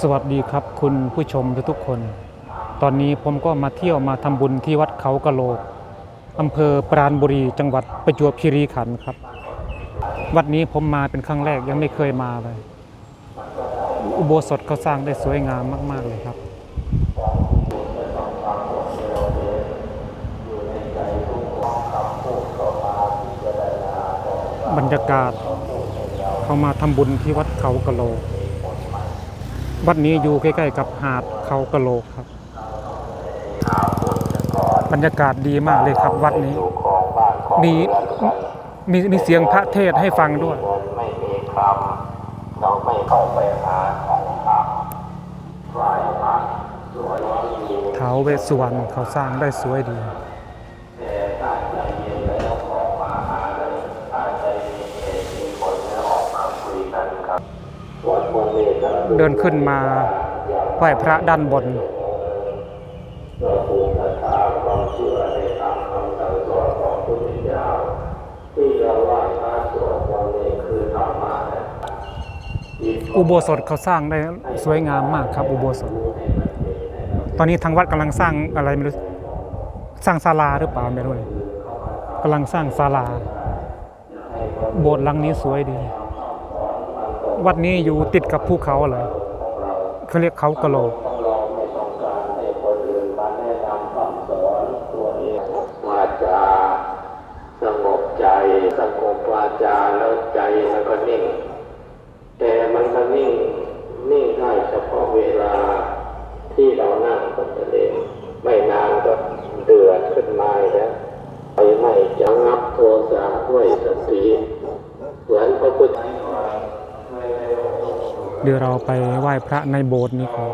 สวัสดีครับคุณผู้ชมทุกคน ตอนนี้ผมก็มาเที่ยวมาทำบุญที่วัดเขากะโหลกอำเภอปราณบุรีจังหวัดประจวบคีรีขันธ์ครับ วัดนี้ผมมาเป็นครั้งแรกยังไม่เคยมาเลย อุโบสถเขาสร้างได้สวยงามมาก ๆ เลยครับ บรรยากาศเขามาทำบุญที่วัดเขากะโหลก วัดนี้อยู่ใกล้ ๆ กับหาดเขากะโหลกครับ บรรยากาศดีมากเลยครับวัดนี้ มีมีมีเสียงพระเทศน์ให้ฟังด้วยไม่มีคำเราไม่เข้าไปหาของพระไหว้พระสวยดีท้าวเวสสุวรรณเขาสร้างได้สวยดี แต่ถ้าใจเย็นแล้วออกมาหาเลยถ้าใจมีเหตุมีผลแล้วออกมาคุยกันครับวัดวันนี้กำลัง เดินขึ้นมาไหว้พระด้านบนเราภูมิศรัทธาความเชื่อในธรรมคำสั่งสอนของพระพุทธเจ้าที่เราไหว้พระสวดวันนี้คือธรรมะนะอุโบสถเขาสร้างได้สวยงามมากครับ อุโบสถ ตอนนี้ทางวัดกำลังสร้างอะไรไม่รู้ สร้างศาลาหรือเปล่าไม่รู้เลยกำลังสร้างศาลา โบสถ์หลังนี้สวยดี วัดนี้อยู่ติดกับภูเขาเลยเขาเรียกเขากะโลกต้องลองไม่ต้องการให้คนอื่นมาแนะสงบใจสงบวาจาแล้วใจมันก็นิ่ง แต่มันก็นิ่งนิ่งได้เฉพาะเวลาที่เรานั่งก็จะเล่นไม่นานก็เดือดขึ้นมาแล้วไปไม่จะงับโทสะด้วยสติเหมือนพระพุทธ เดี๋ยวเราไปไหว้พระในโบสถ์นี้ก่อน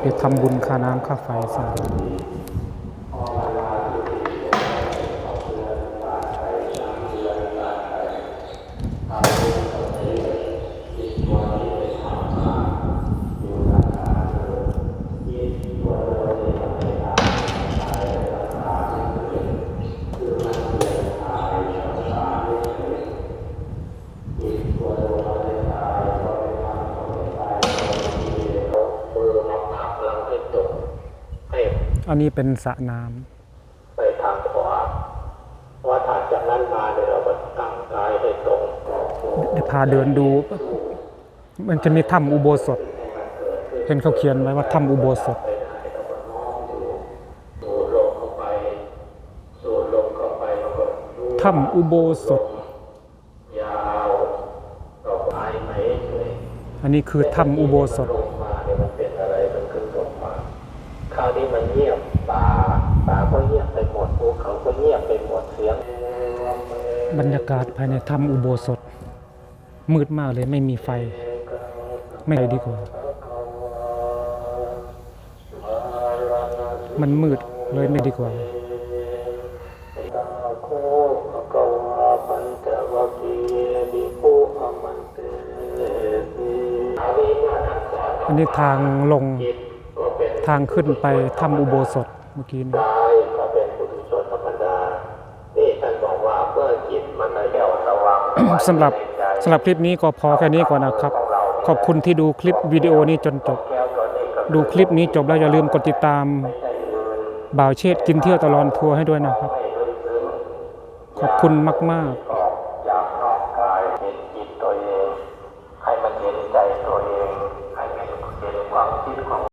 เดี๋ยวทำบุญค่าน้ำค่าไฟสัก มือมาผลักหลังให้ตกให้ อันนี้เป็นสระน้ำไปทางขวาว่าถัดจากนั้นมาเนี่ยเราก็ตั้งกายให้ตรงเดี๋ยวพาเดินดู มันจะมีถ้ำอุโบสถ เห็นเขาเขียนไว้ว่าถ้ำอุโบสถสูดลมเข้าไปสูดลมเข้าไปมันก็รู้ถ้ำอุโบสถยาวเราหายไหมเลยอันนี้คือถ้ำอุโบสถลงมาเนี่ยมันเป็นอะไรมันขึ้นลงมาคราวนี้มันเงียบป่าป่าก็เงียบไปหมดภูเขาก็เงียบไปหมดเสียง บรรยากาศภายในถ้ำอุโบสถ มืดมากเลยไม่มีไฟ ไม่ดีกว่า มันมืดเลยไม่ดีกว่าอันนี้ทางลงทางขึ้นไปถ้ำอุโบสถเมื่อกี้นี้ กายก็เป็นปุถุชนธรรมดา นี่ท่านบอกว่าเมื่อจิตมันได้แก้วสว่าง สำหรับสำหรับคลิปนี้ก็พอแค่นี้ก่อนนะครับ ขอบคุณที่ดูคลิปวิดีโอนี้จนจบ ดูคลิปนี้จบแล้วอย่าลืมกดติดตามบ่าวเชษกินเที่ยวตลอดทัวร์ให้ด้วยนะครับ ขอบคุณมาก ๆ